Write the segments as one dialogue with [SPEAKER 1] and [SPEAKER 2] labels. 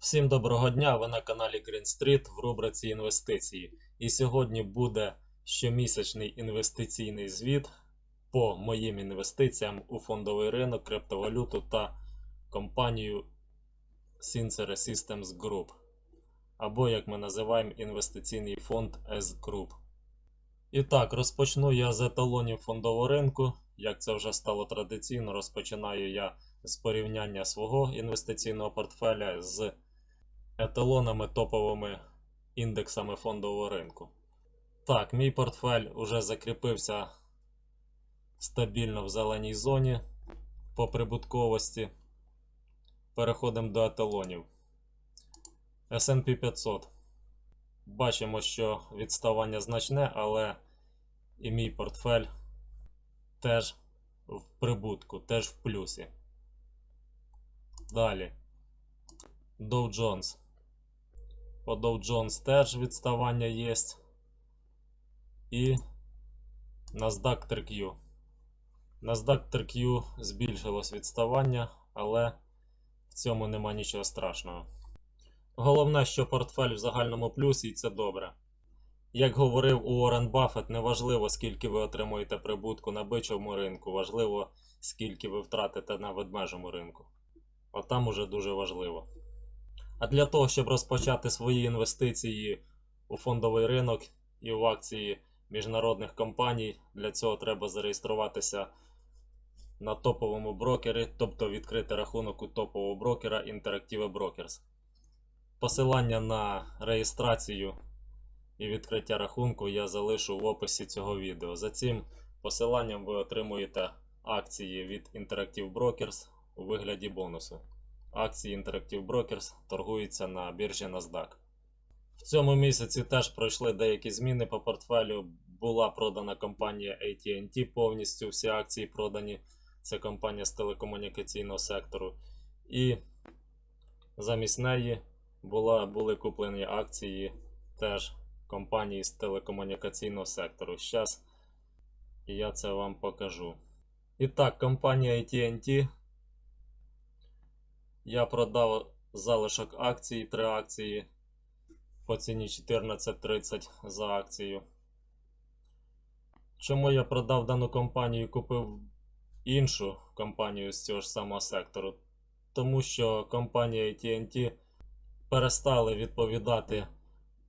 [SPEAKER 1] Всім доброго дня! Ви на каналі Green Street в рубриці інвестиції. І сьогодні буде щомісячний інвестиційний звіт по моїм інвестиціям у фондовий ринок, криптовалюту та компанію Sincere Systems Group. Або, як ми називаємо, інвестиційний фонд S Group. І так, розпочну я з еталонів фондового ринку. Як це вже стало традиційно, розпочинаю я з порівняння свого інвестиційного портфеля з еталонами топовими індексами фондового ринку. Так, мій портфель уже закріпився стабільно в зеленій зоні по прибутковості. Переходимо до еталонів. SP 500. Бачимо, що відставання значне, але і мій портфель теж в прибутку, теж в плюсі. Далі. Dow Jones. По Dow Jones теж відставання є. І NASDAQ TRQ. NASDAQ TRQ збільшилось відставання, але в цьому нема нічого страшного. Головне, що портфель в загальному плюсі, і це добре. Як говорив Уоррен Баффет, неважливо, скільки ви отримуєте прибутку на бичому ринку, важливо, скільки ви втратите на ведмежому ринку. Отам уже дуже важливо. А для того, щоб розпочати свої інвестиції у фондовий ринок і в акції міжнародних компаній, для цього треба зареєструватися на топовому брокері, тобто відкрити рахунок у топового брокера Interactive Brokers. Посилання на реєстрацію і відкриття рахунку я залишу в описі цього відео. За цим посиланням ви отримуєте акції від Interactive Brokers у вигляді бонусу. Акції Interactive Brokers торгуються на біржі NASDAQ. В цьому місяці теж пройшли деякі зміни по портфелю. Була продана компанія AT&T повністю, всі акції продані. Це компанія з телекомунікаційного сектору. І замість неї була, були куплені акції теж компанії з телекомунікаційного сектору. Зараз я це вам покажу. І так, компанія AT&T. Я продав залишок акцій, 3 акції по ціні 14.30 за акцію. Чому я продав дану компанію і купив іншу компанію з цього ж самого сектору? Тому що компанія AT&T перестали відповідати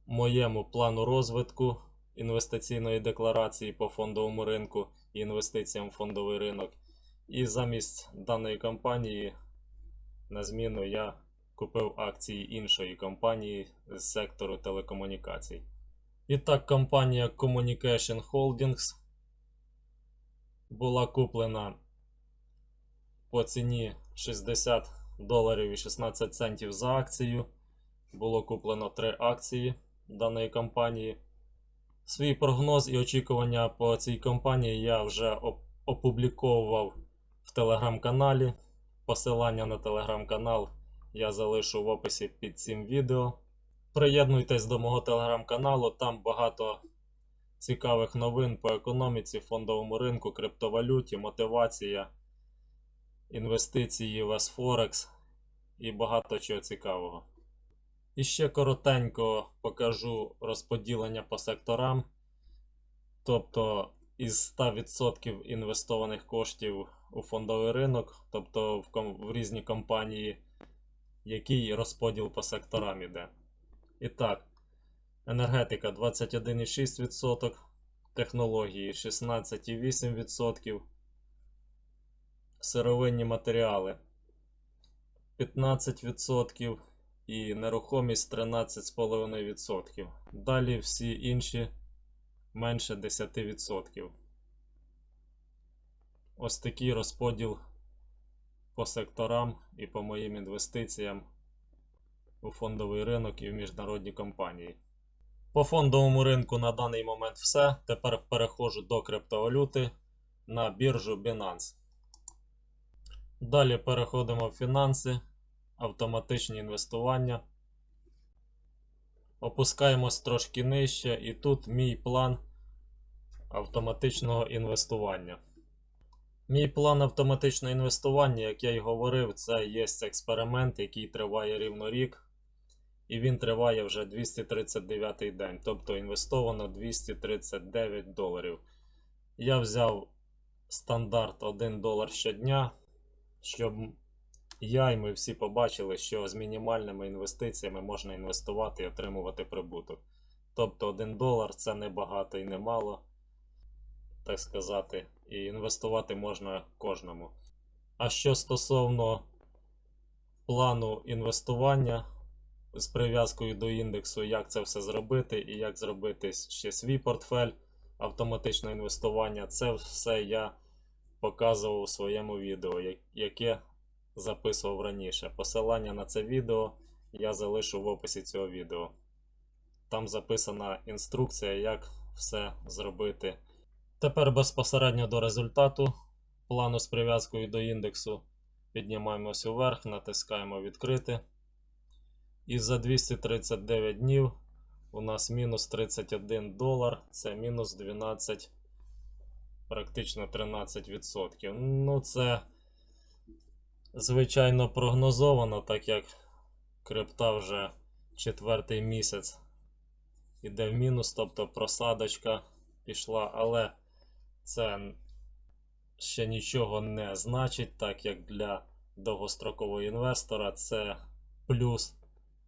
[SPEAKER 1] моєму плану розвитку інвестиційної декларації по фондовому ринку і інвестиціям в фондовий ринок. І замість даної компанії на зміну я купив акції іншої компанії з сектору телекомунікацій. І так, компанія Communication Holdings була куплена по ціні 60 доларів і 16 центів за акцію. Було куплено 3 акції даної компанії. Свій прогноз і очікування по цій компанії я вже опубліковував в телеграм-каналі. Посилання на телеграм-канал я залишу в описі під цим відео. Приєднуйтесь до мого телеграм-каналу, там багато цікавих новин по економіці, фондовому ринку, криптовалюті, мотивація, інвестиції в Форекс і багато чого цікавого. І ще коротенько покажу розподілення по секторам. Тобто із 100% інвестованих коштів у фондовий ринок, тобто в, ком- в різні компанії, який розподіл по секторам іде. І так, енергетика 21,6%, технології 16,8%, сировинні матеріали 15% і нерухомість 13,5%. Далі всі інші менше 10%. Ось такий розподіл по секторам і по моїм інвестиціям у фондовий ринок і в міжнародні компанії. По фондовому ринку на даний момент все. Тепер переходжу до криптовалюти на біржу Binance. Далі переходимо в фінанси, автоматичні інвестування. Опускаємось трошки нижче, і тут мій план автоматичного інвестування. Мій план автоматичного інвестування, як я й говорив, це є експеримент, який триває рівно рік. і він триває вже 239 день, тобто інвестовано 239 доларів. Я взяв стандарт 1 долар щодня, щоб я і ми всі побачили, що з мінімальними інвестиціями можна інвестувати і отримувати прибуток. Тобто 1 долар це не багато і не мало, так сказати, і інвестувати можна кожному. А що стосовно плану інвестування з прив'язкою до індексу, як це все зробити, і як зробити ще свій портфель автоматичного інвестування, це все я показував у своєму відео, яке записував раніше. Посилання на це відео я залишу в описі цього відео. Там записана інструкція, як все зробити. Тепер безпосередньо до результату плану з прив'язкою до індексу. Піднімаємось уверх, натискаємо відкрити. І за 239 днів у нас мінус 31 долар, це мінус 12, практично 13%. Ну, це звичайно прогнозовано, так як крипта вже четвертий місяць іде в мінус, тобто просадочка пішла, але це ще нічого не значить, так як для довгострокового інвестора це плюс,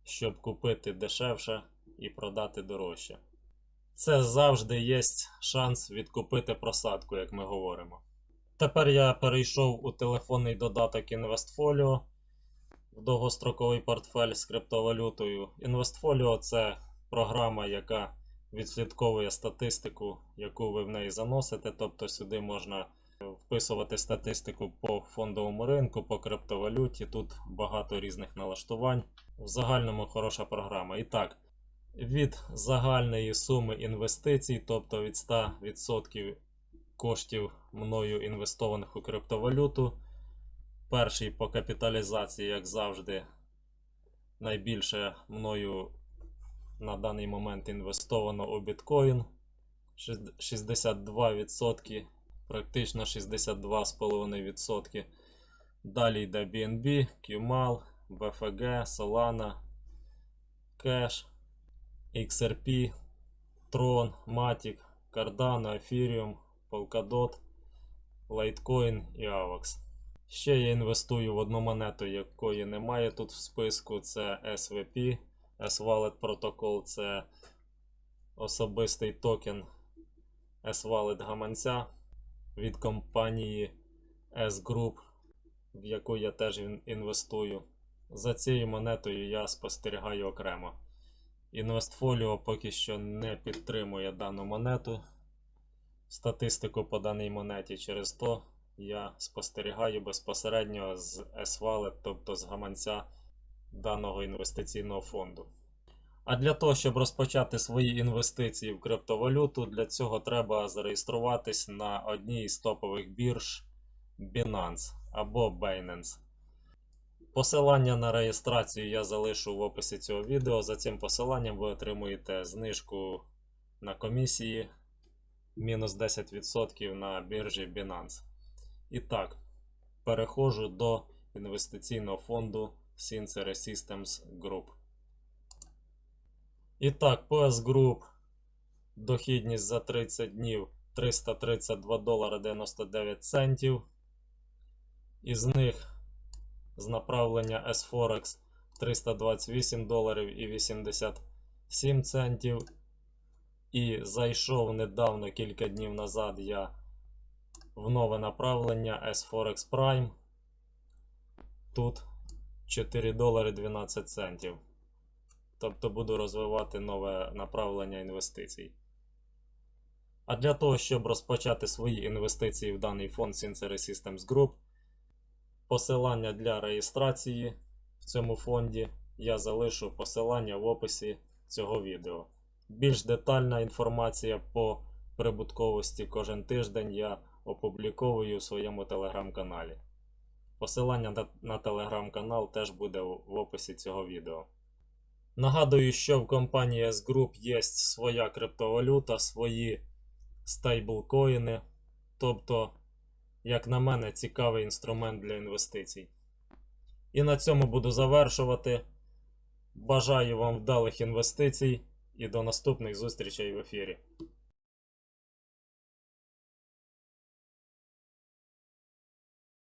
[SPEAKER 1] щоб купити дешевше і продати дорожче. Це завжди є шанс відкупити просадку, як ми говоримо. Тепер я перейшов у телефонний додаток InvestFolio в довгостроковий портфель з криптовалютою. InvestFolio це програма, яка відслідковує статистику, яку ви в неї заносите. Тобто сюди можна вписувати статистику по фондовому ринку, по криптовалюті. Тут багато різних налаштувань. В загальному хороша програма. І так, від загальної суми інвестицій, тобто від 100% коштів мною інвестованих у криптовалюту. Перший по капіталізації, як завжди, найбільше мною на даний момент інвестовано у біткоін. 62%, практично 62,5%. Далі йде BNB, QMAL, BFG, Solana, Cash, XRP, Tron, Matic, Cardano, Ethereum, Polkadot, Litecoin і AVAX. Ще я інвестую в одну монету, якої немає тут в списку. Це SVP, S-Wallet Protocol, це особистий токен S-Wallet гаманця від компанії S-Group, в яку я теж інвестую. За цією монетою я спостерігаю окремо. Інвестфоліо поки що не підтримує дану монету. Статистику по даній монеті через то я спостерігаю безпосередньо з S-Wallet, тобто з гаманця даного інвестиційного фонду. А для того, щоб розпочати свої інвестиції в криптовалюту, для цього треба зареєструватись на одній із топових бірж Binance або Binance. Посилання на реєстрацію я залишу в описі цього відео. За цим посиланням ви отримуєте знижку на комісії мінус 10% на біржі Binance. І так, переходжу до інвестиційного фонду Sincere Systems Group. І так, PS Group дохідність за 30 днів 332 долара 99 центів. Із них з направлення S-Forex 328 доларів і 87 центів. І зайшов недавно кілька днів назад я в нове направлення S-Forex Prime. Тут 4 долари 12 центів. Тобто буду розвивати нове направлення інвестицій. А для того, щоб розпочати свої інвестиції в даний фонд Sincere Systems Group, посилання для реєстрації в цьому фонді я залишу посилання в описі цього відео. Більш детальна інформація по прибутковості кожен тиждень я опубліковую у своєму телеграм-каналі. Посилання на, на телеграм-канал теж буде в в описі цього відео. Нагадую, що в компанії S-Group є своя криптовалюта, свої стейблкоїни. Тобто, як на мене, цікавий інструмент для інвестицій. І на цьому буду завершувати. Бажаю вам вдалих інвестицій і до наступних зустрічей в ефірі.